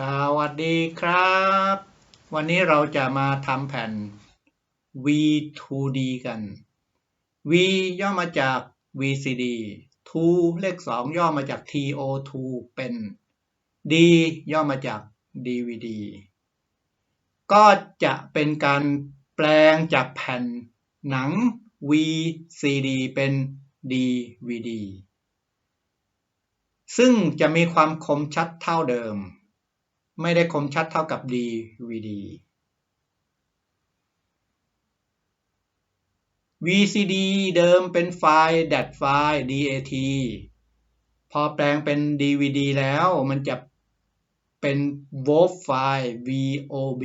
สวัสดีครับ วันนี้เราจะมาทำแผ่น V2D กัน V ย่อมาจาก VCD 2เลข 2 ย่อมาจาก TO2 เป็น D ย่อมาจาก DVD ก็จะเป็นการแปลงจากแผ่นหนัง VCD เป็น DVD ซึ่งจะมีความคมชัดเท่าเดิม ไม่ได้คมชัดเท่ากับ DVD VCD เดิมเป็นไฟล์ DAT ไฟล์ DAT พอแปลงเป็น DVD แล้วมันจะเป็น WOV ไฟล์ VOB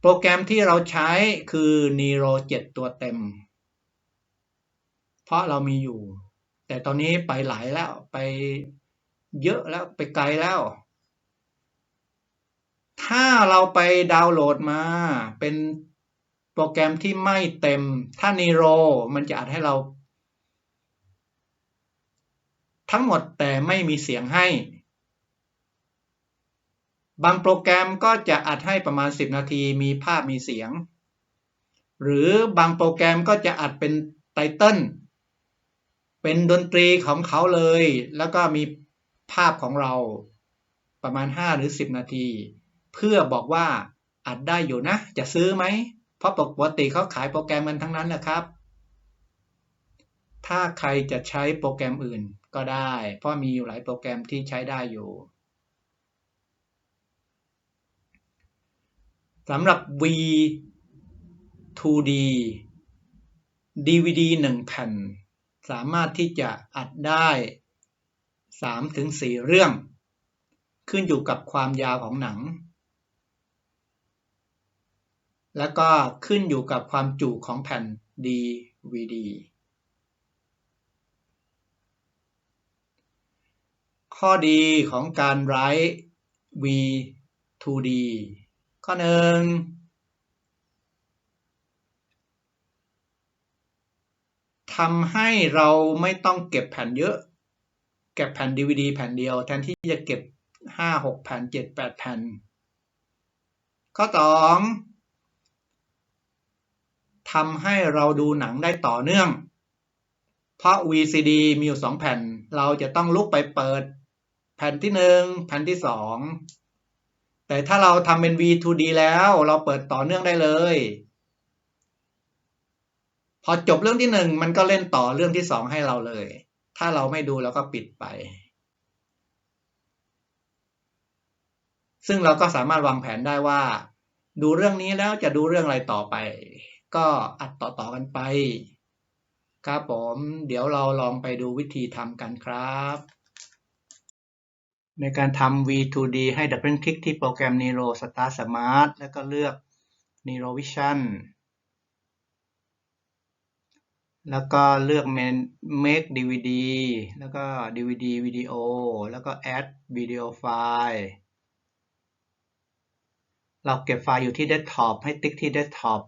โปรแกรมที่เราใช้คือ Nero 7 ตัวเต็ม เพราะเรามีอยู่ แต่ตอนนี้ไปหลายแล้วไป เยอะแล้วไปไกลแล้ว ถ้าเราไปดาวน์โหลดมาเป็นโปรแกรมที่ไม่เต็ม ถ้า Nero มันจะอัดให้เรา ทั้งหมดแต่ไม่มีเสียงให้ บางโปรแกรมก็จะอัดให้ประมาณ 10 นาทีมีภาพมีเสียง หรือบางโปรแกรมก็จะอัดเป็นไตเติลเป็นดนตรีของเขาเลย แล้วก็มี ภาพของเราประมาณ 5 หรือ 10 นาที เพื่อบอกว่าอัดได้อยู่นะ จะซื้อไหม เพราะปกติเขาขายโปรแกรมมันทั้งนั้นนะครับ ถ้าใครจะใช้โปรแกรมอื่นก็ได้ เพราะมีอยู่หลายโปรแกรมที่ใช้ได้อยู่สำหรับ V2D DVD 1 แผ่น สามารถที่จะอัดได้ 3ถึง4เรื่อง ขึ้นอยู่กับความยาวของหนัง แล้วก็ขึ้นอยู่กับความจุของแผ่น DVD ข้อดีของการไร้ V2D ข้อหนึ่งทำให้เราไม่ต้องเก็บแผ่นเยอะ เก็บแผ่น DVD แผ่นเดียว แทนที่จะเก็บ5 6แผ่น7 8แผ่น ข้อ2ทำให้เราดูหนังได้ต่อเนื่อง เพราะ VCD มีอยู่2แผ่น เราจะต้องลุกไปเปิด แผ่นที่1แผ่นที่2แต่ถ้าเราทำเป็น V2D แล้วเราเปิดต่อเนื่องได้เลย พอจบเรื่องที่หนึ่งมันก็เล่นต่อเรื่องที่สองให้เราเลย ถ้าเราไม่ดูเราก็ปิดไป ซึ่งเราก็สามารถวางแผนได้ว่า ดูเรื่องนี้แล้วจะดูเรื่องอะไรต่อไป ก็อัดต่อๆกันไป ครับผม เดี๋ยวเราลองไปดูวิธีทำกันครับ ในการทำ V2D ให้ดับเบิลคลิกที่โปรแกรม Nero Start Smart แล้วก็เลือก Nero Vision แล้วก็เลือก make DVD แล้วก็ DVD วิดีโอแล้วก็ add video file เราเก็บไฟล์อยู่ที่ desktop ให้ติ๊กที่ desktop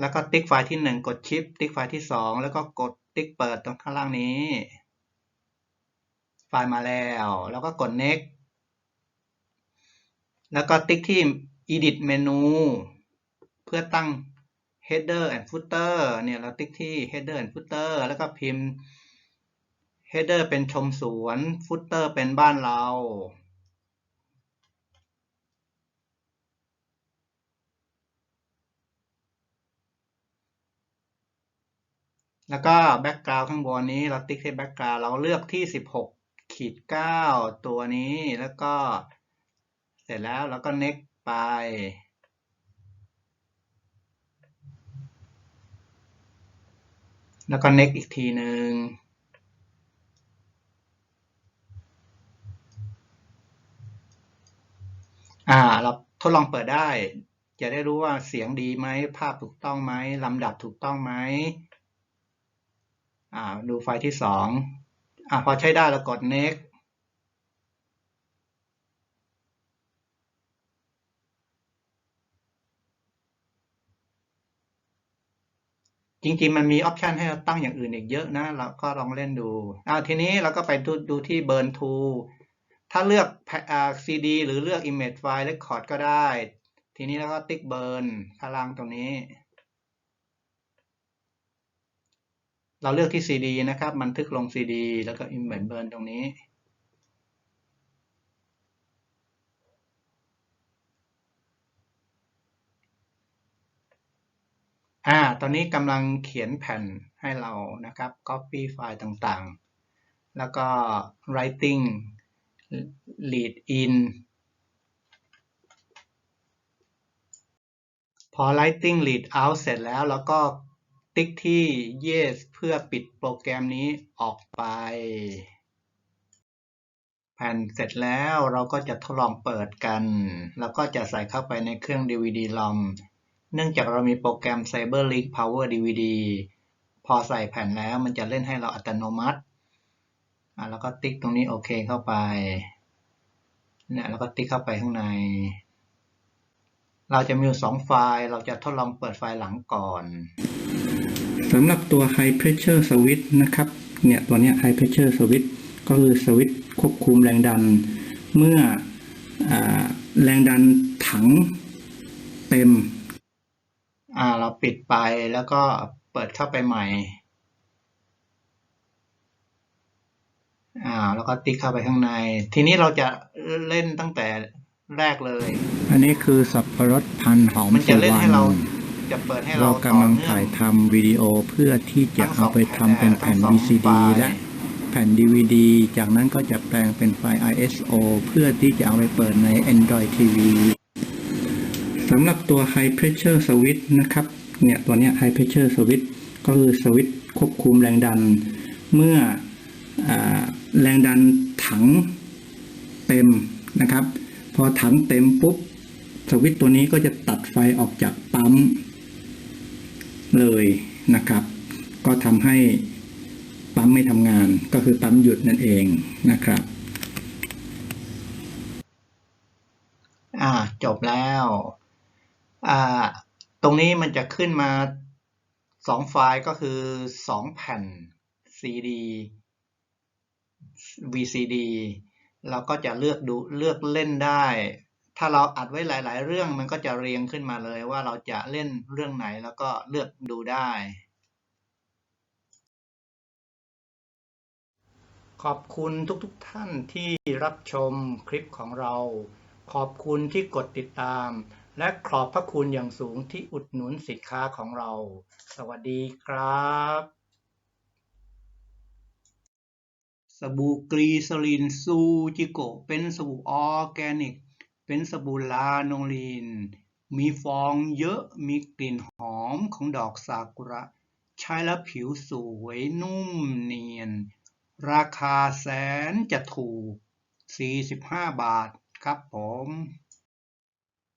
แล้วก็ติ๊กไฟล์ที่ 1 กดชิป ติ๊กไฟล์ที่ 2 แล้วก็กดติ๊กเปิดตรงข้างล่างนี้ ไฟล์มาแล้ว แล้วก็กด next แล้วก็ติ๊กที่ edit menu เพื่อตั้ง header and footer เนี่ยเราติ๊กที่ header and footer แล้วก็พิมพ์ header เป็นชมสวน footer เป็นบ้านเรา แล้วก็ background ข้างบนนี้เราติ๊กที่ background เราเลือกที่ 16ขีด9ตัวนี้แล้วก็ เสร็จแล้วแล้วก็ next ไป แล้วก็ next อีกทีหนึ่งอ่า เราทดลองเปิดได้ จะได้รู้ว่าเสียงดีไหม ภาพถูกต้องไหมลำดับถูกต้องไหมอ่า ดูไฟล์ที่สองอ่าพอใช้ได้เรากด next จริงๆ มันมีออปชันให้เราตั้งอย่างอื่นอีกเยอะนะ เราก็ลองเล่นดูอ่าทีนี้เราก็ไปดูดูที่ Burn to ถ้าเลือกอ่า CD หรือเลือก Image File Record ก็ได้ ทีนี้แล้วก็ติ๊กเบิร์นพลังตรงนี้ เราเลือกที่ CD นะครับ บันทึกลง CD แล้วก็ Image Burn ตรงนี้ อ่า ตอนนี้กำลังเขียนแผ่นให้เรานะครับ copy ไฟล์ต่างๆ แล้วก็ writing lead in พอ writing lead out เสร็จแล้วแล้วก็ติ๊กที่ yes เพื่อปิดโปรแกรมนี้ออกไป แผ่นเสร็จแล้วเราก็จะทดลองเปิดกัน แล้วก็จะใส่เข้าไปในเครื่อง DVD ROM เนื่องจากเรามีโปรแกรม CyberLink Power DVD พอใส่แผ่นแล้วมันจะเล่นให้เราอัตโนมัติอะแล้วก็ติ๊กตรงนี้โอเคเข้าไปเนี่ยแล้วก็ติ๊กเข้าไปข้างใน เราจะมีอยู่สองไฟล์เราจะทดลองเปิดไฟล์หลังก่อนสำหรับตัว High Pressure Switch นะครับ เนี่ยตัวเนี้ย High Pressure Switch ก็คือสวิตช์ควบคุมแรงดัน เมื่ออแรงดันถังเต็ม ปิดไปแล้วก็เปิดเข้าไปใหม่อ่าแล้วก็ติ๊กเข้าไปข้างใน ทีนี้เราจะเล่นตั้งแต่แรกเลย อันนี้คือสับปะรดพันหอมมันจะสุเล่นวรให้รเราณจะเปิดให้เราเรากำลังต่อเนื่อถ่ายทำวิดีโอเพื่อที่จะเอาไปทำเป็นแผ่นทั้งสอง VCD ไฟล์และแผ่น DVD จากนั้นก็จะแปลงเป็นไฟล์ ISO เพื่อที่จะเอาไปเปิดใน Android TV สำหรับตัว High Pressure Switch นะครับ เนี่ยตัวเนี้ย High Pressure Switch ก็คือสวิตช์ควบคุมแรงดัน เมื่ออแรงดันถังเต็มนะครับ พอถังเต็มปุ๊บสวิตช์ตัวนี้ก็จะตัดไฟออกจากปั๊มเลยนะครับ ก็ทำให้ปั๊มไม่ทำงานก็คือปั๊มหยุดนั่นเองนะครับ อ่าจบแล้ว อ่า ตรงนี้มันจะขึ้นมาสองไฟล์ก็คือสองแผ่น CD VCD เราก็จะเลือกดูเลือกเล่นได้ ถ้าเราอัดไว้หลาย ๆ เรื่องมันก็จะเรียงขึ้นมาเลยว่าเราจะเล่นเรื่องไหนแล้วก็เลือกดูได้ ขอบคุณทุกๆทท่านที่รับชมคลิปของเรา ขอบคุณที่กดติดตาม และขอบพระคุณอย่างสูงที่อุดหนุนสินค้าของเรา สวัสดีครับ สบู่กรีซลินซูจิโกเป็นสบู่ออร์แกนิก เป็นสบู่ลาโนลีน มีฟองเยอะ มีกลิ่นหอมของดอกซากุระ ใช้แล้วผิวสวยนุ่มเนียน ราคาแสนจะถูก 45 บาทครับผม